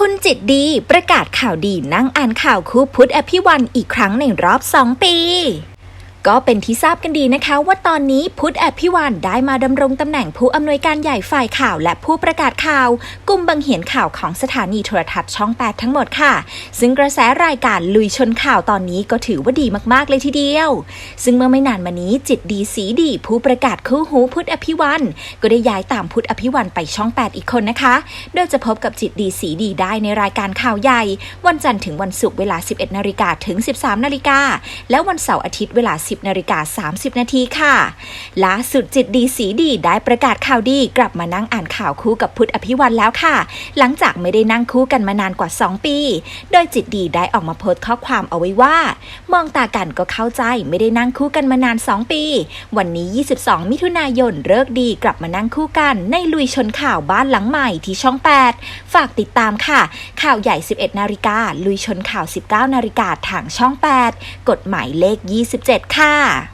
คุณจิตดีประกาศข่าวดีนั่งอ่านข่าวคู่พุทธอภิวันอีกครั้งในรอบ 2 ปี ก็เป็นที่ทราบกันดีนะคะ ว่าตอนนี้พุทธอภิวันได้มาดำรงตำแหน่งผู้อำนวยการใหญ่ฝ่ายข่าวและผู้ประกาศข่าว กลุ่มบังเหียนข่าวของสถานีโทรทัศน์ช่อง 8 ทั้งหมดค่ะ ซึ่งกระแสรายการลุยชนข่าวตอนนี้ก็ถือว่าดีมากๆเลยทีเดียว ซึ่งเมื่อไม่นานมานี้จิตดีสีดี ผู้ประกาศคู่หูพุทธอภิวันก็ได้ย้ายตามพุทธอภิวันไปช่อง 8 อีกคนนะคะ โดยจะพบกับจิตดีสีดีได้ในรายการข่าวใหญ่ วันจันทร์ถึงวันศุกร์เวลา 11นาฬิกาถึง 13นาฬิกาและวันเสาร์อาทิตย์เวลา10นาฬิกา30 นาทีค่ะล่าสุดจิตดีสีดีได้ประกาศข่าวดีกลับมานั่งอ่านข่าวคู่กับพุทธอภิวันแล้วค่ะ หลังจากไม่ได้นั่งคู่กันมานานกว่า 2 ปี โดยจิตดีได้ออกมาโพสต์ข้อความเอาไว้ว่า มองตากันก็เข้าใจไม่ได้นั่งคู่กันมานาน 2 ปี วันนี้ 22 มิถุนายนเลิกดีกลับมานั่งคู่กันในลุยชนข่าวบ้านหลังใหม่ที่ช่อง 8 ฝากติดตามค่ะ ข่าวใหญ่ 11 นาฬิกาลุยชนข่าว 19 นาฬิกาทางช่อง 8 กฎหมายเลข 27 ค่ะ啊